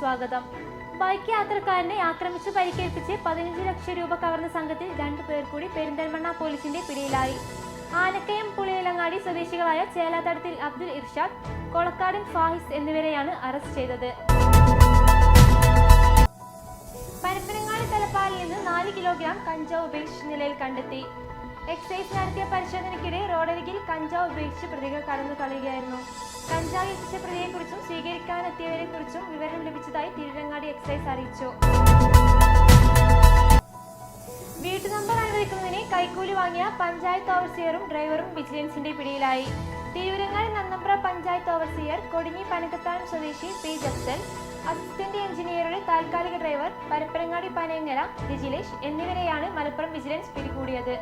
സ്വാഗതം. ബൈക്ക് യാത്രക്കാരനെ ആക്രമിച്ച് പരിക്കേൽപ്പിച്ച് പതിനഞ്ച് ലക്ഷം രൂപ കവർന്ന സംഘത്തിൽ രണ്ടു പേർ കൂടി പെരിന്തൽമണ്ണ പോലീസിന്റെ പിടിയിലായി. ആനക്കയം പുളിയിലങ്ങാടി സ്വദേശികളായ ചേലാതടത്തിൽ അബ്ദുൽ ഇർഷാദ് കൊളക്കാടൻ ഫാഹിസ് എന്നിവരെയാണ് അറസ്റ്റ് ചെയ്തത്. പരപ്പനങ്ങാടി തലപ്പാലിൽ നിന്ന് നാല് കിലോഗ്രാം കഞ്ചാവ് ഉപേക്ഷിച്ച നിലയിൽ കണ്ടെത്തി. എക്സൈസ് നടത്തിയ പരിശോധനയ്ക്കിടെ റോഡരികിൽ കഞ്ചാവ് ഉപേക്ഷിച്ച് പ്രതികൾ കടന്നു കളയുകയായിരുന്നു കഞ്ചാവ് എത്തിച്ച പ്രതിയെക്കുറിച്ചും സ്വീകരിക്കാനെത്തിയവരെക്കുറിച്ചും വിവരം ലഭിച്ചതായി തിരുരങ്ങാടി എക്സൈസ് അറിയിച്ചു. വീട്ടു നമ്പർ അനുവദിക്കുന്നതിന് കൈക്കൂലി വാങ്ങിയ പഞ്ചായത്ത് ഓവർസിയറും ഡ്രൈവറും വിജിലൻസിന്റെ പിടിയിലായി. തിരുവരങ്ങാടി നന്നമ്പ്ര പഞ്ചായത്ത് ഓവർസിയർ കൊടിഞ്ഞി പനക്കത്താനം സ്വദേശി പി ജക്സൻ അസിസ്റ്റന്റ് എഞ്ചിനീയറുടെ താൽക്കാലിക ഡ്രൈവർ പരപ്പനങ്ങാടി പനയങ്ങര രജിലേഷ് എന്നിവരെയാണ് മലപ്പുറം വിജിലൻസ് പിടികൂടിയത്.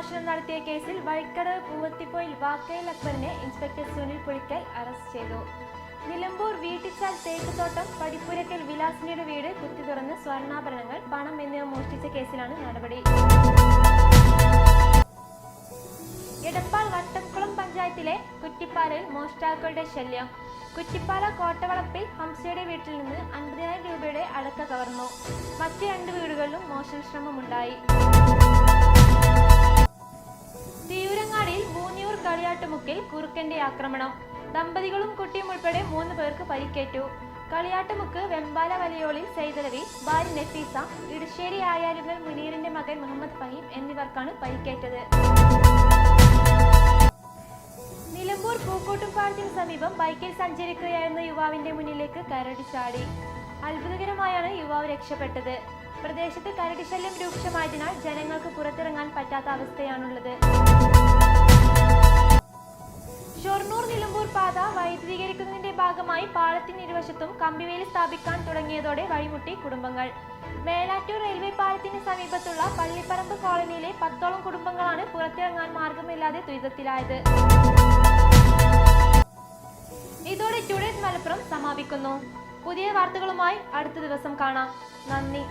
മോഷണം നടത്തിയ കേസിൽ വഴിക്കടവ് പൂവത്തിപ്പോയിൽ വാക്കയിൽ അക്ബറിനെ ഇൻസ്പെക്ടർ സുനിൽ പുളിക്കൽ അറസ്റ്റ് ചെയ്തു. നിലമ്പൂർ വീട്ടിച്ചാൽ തേക്കുതോട്ടം പടിപ്പുരക്കൽ വിലാസിനിയുടെ വീട് കുത്തി തുറന്ന് സ്വർണാഭരണങ്ങൾ പണം എന്നിവ മോഷ്ടിച്ച കേസിലാണ് നടപടി. എടപ്പാൾ വട്ടംകുളം പഞ്ചായത്തിലെ കുറ്റിപ്പാലയിൽ മോഷ്ടാക്കളുടെ ശല്യം. കുറ്റിപ്പാല കോട്ടവളപ്പിൽ ഹംസയുടെ വീട്ടിൽ നിന്ന് അൻപതിനായിരം രൂപയുടെ അടക്ക കവർന്നു. മറ്റു രണ്ട് വീടുകളിലും മോഷണ കളിയാട്ടുമുക്കിൽ കുറുക്കന്റെ ആക്രമണം. ദമ്പതികളും കുട്ടിയും ഉൾപ്പെടെ മൂന്ന് പേർക്ക് പരിക്കേറ്റു. കളിയാട്ടുമുക്ക് വെമ്പാല വലയോളിൽ സൈതലവി ഭാര്യ നഫീസ ഇടുശ്ശേരി ആയാലുകൾ മുനീറിന്റെ മകൻ മുഹമ്മദ് ഫഹീം എന്നിവർക്കാണ് പരിക്കേറ്റത്. നിലമ്പൂർ പൂക്കോട്ടുംപാടത്തിന് സമീപം ബൈക്കിൽ സഞ്ചരിക്കുകയായിരുന്ന യുവാവിന്റെ മുന്നിലേക്ക് കരടി ചാടി. അത്ഭുതകരമായാണ് യുവാവ് രക്ഷപ്പെട്ടത്. പ്രദേശത്ത് കരടി ശല്യം രൂക്ഷമായതിനാൽ ജനങ്ങൾക്ക് പുറത്തിറങ്ങാൻ പറ്റാത്ത അവസ്ഥയാണുള്ളത്. വൈദ്യുതീകരിക്കുന്നതിന്റെ ഭാഗമായി പാലത്തിന് ഇരുവശത്തും കമ്പിവേലി സ്ഥാപിക്കാൻ തുടങ്ങിയതോടെ വഴിമുട്ടി കുടുംബങ്ങൾ. മേലാറ്റൂർ റെയിൽവേ പാലത്തിന് സമീപത്തുള്ള പള്ളിപ്പറമ്പ് കോളനിയിലെ പത്തോളം കുടുംബങ്ങളാണ് പുറത്തിറങ്ങാൻ മാർഗമില്ലാതെ ദുരിതത്തിലായത്. ഇതോടെ ടുഡേസ് മലപ്പുറം സമാപിക്കുന്നു. പുതിയ വാർത്തകളുമായി അടുത്ത ദിവസം കാണാം. നന്ദി.